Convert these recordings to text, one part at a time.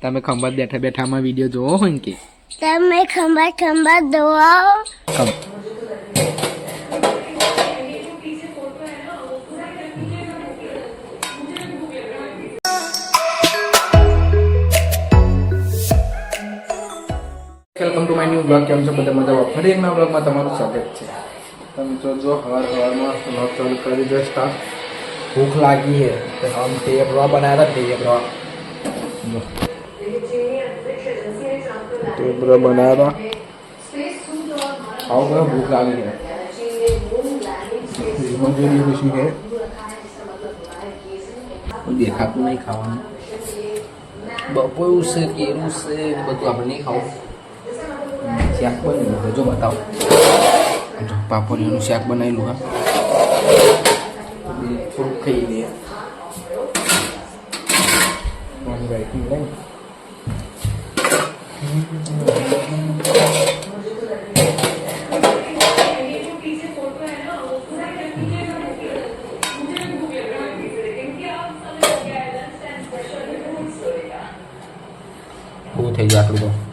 તમે ખંભાત બેઠા બેઠામાં વીડિયો જોવો હોય ને કે? તમે Khambhat Khambhat દોવાઓ welcome to my new blog કેમ છો બધા મજા ફરી એકના બ્લોગમાં તમારું સ્વાગત છે. તમે જોજો હવાર હવારમાં બ્લોગ ચાલુ કરી દો સ્ટાર્ટ ભૂખ લાગી है तो हम टेप रॉ बनाया था टेप रॉ टेप रॉ बनाया था खाओ बड़ा भूख लागी है इसमें जो भी खुशी है દેખાતું નહીં ખાવાનું બપોરું છે કેરું છે એ બધું આપણે નહીં ખાવું શાક બનેલું જો બતાવો જો પાપડીનું શાક બનાવેલું હા થોડુંક ખાઈ લઈએ પાણી રાખ્યું લઈ બહુ થઈ જાય આટલું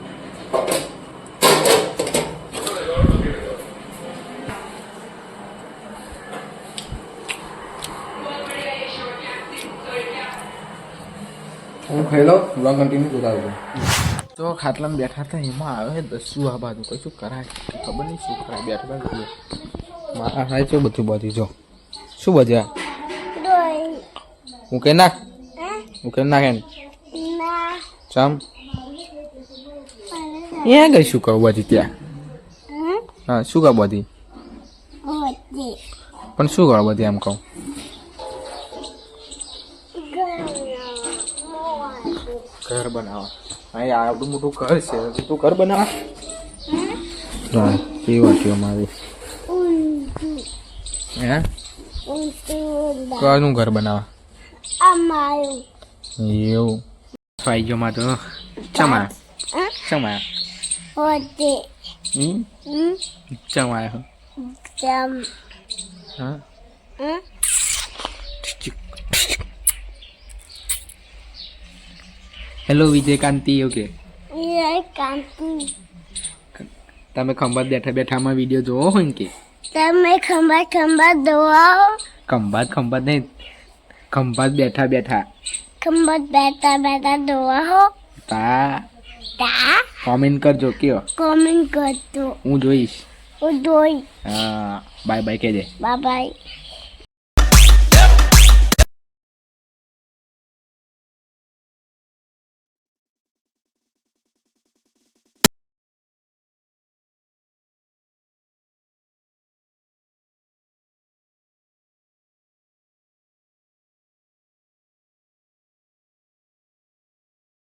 હું ખેલો લોંગ કન્ટિન્યુ જોતા હતો તો ખાટલામાં બેઠા હતા એમાં આવે દસું આ બાજુ કશું કરાય? ખબર નહીં શું કરાય બેઠા હતા મારા થાય છે બધું બધી જો. શું બજ્યા હું કઈ નાખ હું કઈ નાખે એમ ચમ? ત્યાં ગઈ શું કહું બધી ત્યાં? હા શું કહું બધી. પણ શું કરો બધી એમ કહું? ઘર બનાવવા. અહીં આવડું મોટું ઘર છે. તું ઘર બનાવવા હા કેવી વાટીઓ મારી હે? કયું ઘર બનાવવા એવું. ફાઈ ગયો માં તો ચમા ચમાયા. ચમા. જમ હા હેલો વિજયકાંતિ ઓકે વિજયકાંતિ કાંતિ તમે ખંભાત બેઠા બેઠામાં વીડિયો જોવો હોય ને કે? તમે ખંભા ખંભા દોવાઓ ખંભાત ખંભાત નહીં ખંભાત બેઠા બેઠા. ખંભા બેઠા બેઠા દોવાઓ તા. તા. કોમેન્ટ કરજો કયો? કોમેન્ટ કરજો. હું જોઈશ. હું જોઈ હા બાય બાય કહેજે. Bye bye